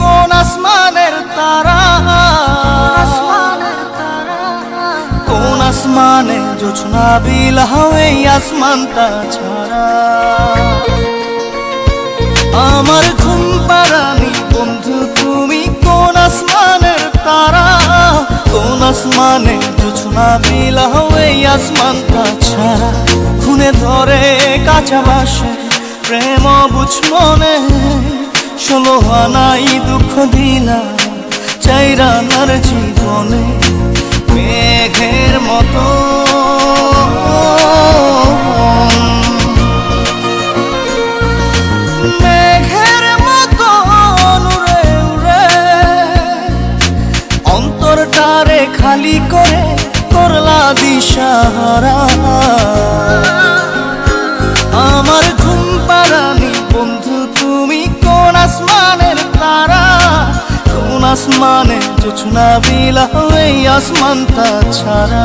কোন আসমানের তারা? কোন আসমানে জোছনা বিল আসমান তা ছাড়া? আমার ঘুম পারানি বন্ধু তুমি কোন আসমানের তারা? কোন আসমানে জোছনা বিল আসমান তা ছাড়া? খুনে ধরে কাঁচা বাসে প্রেম বুঝ মনে। ষোলো আনাই দুঃখ দিলা চাইরা নার জীবনে মেঘের মতো। আসমানে জোছনা বিলাও এই আসমানটা ছাড়া।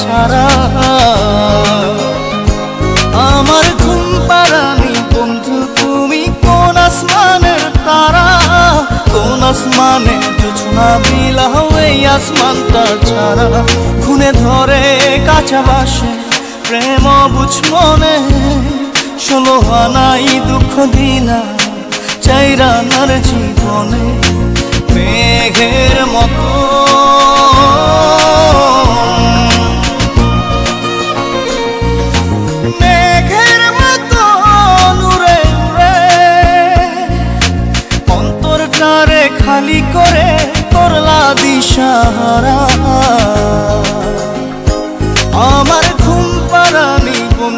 ছাড়া আমার ঘুম পারানি বন্ধু, তুমি কোন আসমানের তারা? কোন আসমানে জোছনা বিলাও এই আসমানটা ছাড়া? খুনে ধরে কাঁচা বাসে, প্রেম বুঝ মনে। ষোলো আনাই দুঃখ চাইরা নার জীবনে। মেঘের মতো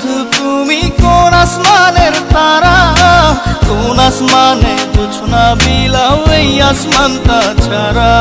বন্ধু, তুমি কোন আসমানের তারা? কোন আসমানে জোছনা বিলাও এই আসমানটা ছাড়া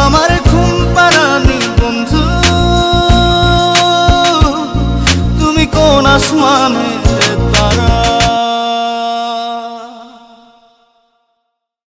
আমার ঘুম পারানি বন্ধু, তুমি কোন আসমানে